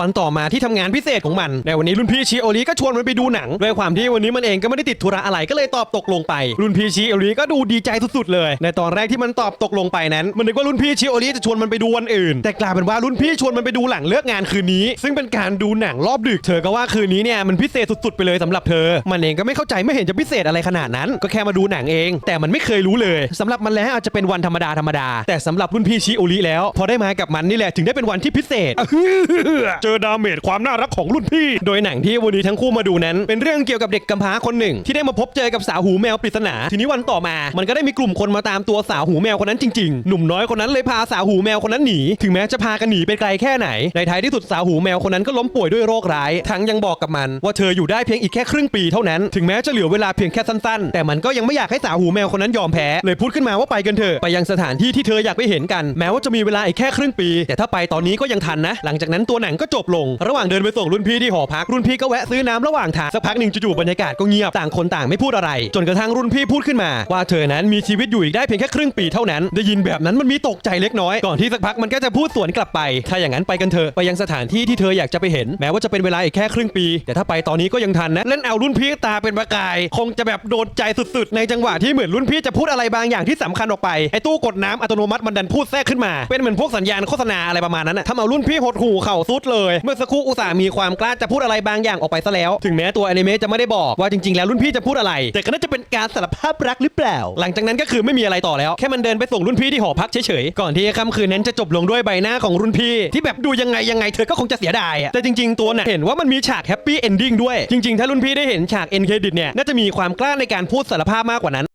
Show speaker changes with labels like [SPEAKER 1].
[SPEAKER 1] วันต่อมาที่ทำงานพิเศษของมัน ในวันนี้รุ่นพี่ชิโอริก็ชวนมันไปดูหนัง ด้วยความที่วันนี้มันเองก็ไม่ได้ติดธุระอะไรก็เลยตอบตกลงไป รุ่นพี่ชิโอริก็ดูดีใจสุดๆเลย ในตอนแรกที่มันตอบตกลงไปนั้น มันนึกว่ารุ่นพี่ชิโอริจะชวนมันไปดูวันอื่น แต่กลายเป็นว่ารุ่นพี่ชวนมันไปดูหลังเลิกงานคืนนี้ ซึ่งเป็นการดูหนังรอบดึกเธอก็ว่าคืนนี้เนี่ยมันพิเศษสุดๆไปเลยสำหรับเธอ มันเองก็ไม่เข้าใจไม่เห็นจะพิเศษอะไรขนาดนั้น ก็แค่มาดูหนังเอง แต่มันไม่เคยรู้เลยสำหรับมันแล้วอาจจะเป็นวันธรรมดาธรรมดาแต่สำหรับรุ่นพี่ชิโอริแล้ว พอได้มากับมันนี่แหละถึงได้เป็นวันที่พิเศษเจอดาเมจความน่ารักของรุ่นพี่ โดยหนังที่วันนี้ทั้งคู่มาดูนั้น เป็นเรื่องเกี่ยวกับเด็กกำพร้าคนหนึ่ง ที่ได้มาพบเจอกับสาวหูแมวปริศนาทีนี้วันต่อมา มันก็ได้มีกลุ่มคนมาตามตัวสาวหูแมวคนนั้นจริงๆ หนุ่มน้อยคนนั้นเลยพาสาวหูแมวคนนั้นหนีถึงแม้จะพากันหนีไปไกลแค่ไหนในท้ายที่สุดสาวหูแมวคนนั้นก็ล้มป่วยด้วยโรคร้าย ทั้งยังบอกกับมัน ว่าเธออยู่ได้เพียงอีกแค่ครึ่งปีเท่านั้นถึงแม้จะเหลือเวลาเพียงแค่สั้นๆ แต่มันก็ยังไม่อยากให้สาวหูแมวคนนั้นยอมแพ้เลยพูดขึ้นมาว่าไปกันเถอะไปยังสถานที่ที่เธออยากไปเห็นกัน แม้ว่าจะมีเวลาอีกแค่ครึ่งปี แต่ถ้าไปตอนนี้ก็ยังทันนะ หลังจากนั้นตัวหนังก็จบลง ระหว่างเดินไปส่งรุ่นพี่ที่หอพักรุ่นพี่ก็แวะซื้อน้ำระหว่างทางสักพักหนึ่งจู่ๆบรรยากาศก็เงียบต่างคนต่างไม่พูดอะไร จนกระทั่งรุ่นพี่พูดขึ้นมา ว่าเธอนั้นมีชีวิตอยู่อีกได้เพียงแค่ครึ่งปีเท่านั้น ได้ยินแบบนั้นมันมีตกใจเล็กน้อยก่อนที่สักพักมันก็จะพูดสวนกลับไป ถ้าอย่างนั้นไปกันเถอะไปยังสถานที่ที่เธออยากจะไปเห็น แม้ว่าจะเป็นเวลาอีกแค่ครึ่งปี แต่ถ้าไปตอนนี้ก็ยังทันนะเล่นเอารุ่นพี่ตาเป็นประกาย คงจะแบบโดนใจสุดๆ ในจังหวะที่เหมือนรุ่นพี่จะพูดอะไรบางอย่างที่สำคัญออกไปไอ้ตู้กดน้ำอัตโนมัติมันดันพูดแทรกขึ้นมาเป็นเหมือนพวกสัญญาณโฆษณาอะไรประมาณนั้นนะทำเอารุ่นพี่หดหูเข่าซุดเลยเมื่อสักครู่อุตส่าห์มีความกล้าจะพูดอะไรบางอย่างออกไปซะแล้ว ถึงแม้ตัวอนิเมะจะไม่ได้บอกว่าจริงๆแล้วรุ่นพี่จะพูดอะไร แต่ก็น่าจะเป็นการสารภาพรักหรือเปล่า หลังจากนั้นก็คือไม่มีอะไรต่อแล้วแค่มันเดินไปส่งรุ่นพี่ที่หอพักเฉยๆก่อนที่ค่ำคืนนั้นจะจบลงด้วยใบหน้าของรุ่นพี่ ที่แบบดูยังไงยังไงเธอก็คงจะเสียดายอะแต่จริงๆตัวน่ะเห็นว่ามันมีฉากแฮปปี้เอนดิ้งด้วยจริงๆถ้ารุ่นพี่ได้เห็นฉากเอ็นเครดิตเนี่ยน่าจะมีความกล้าในการพูดสารภาพมากกว่านั้น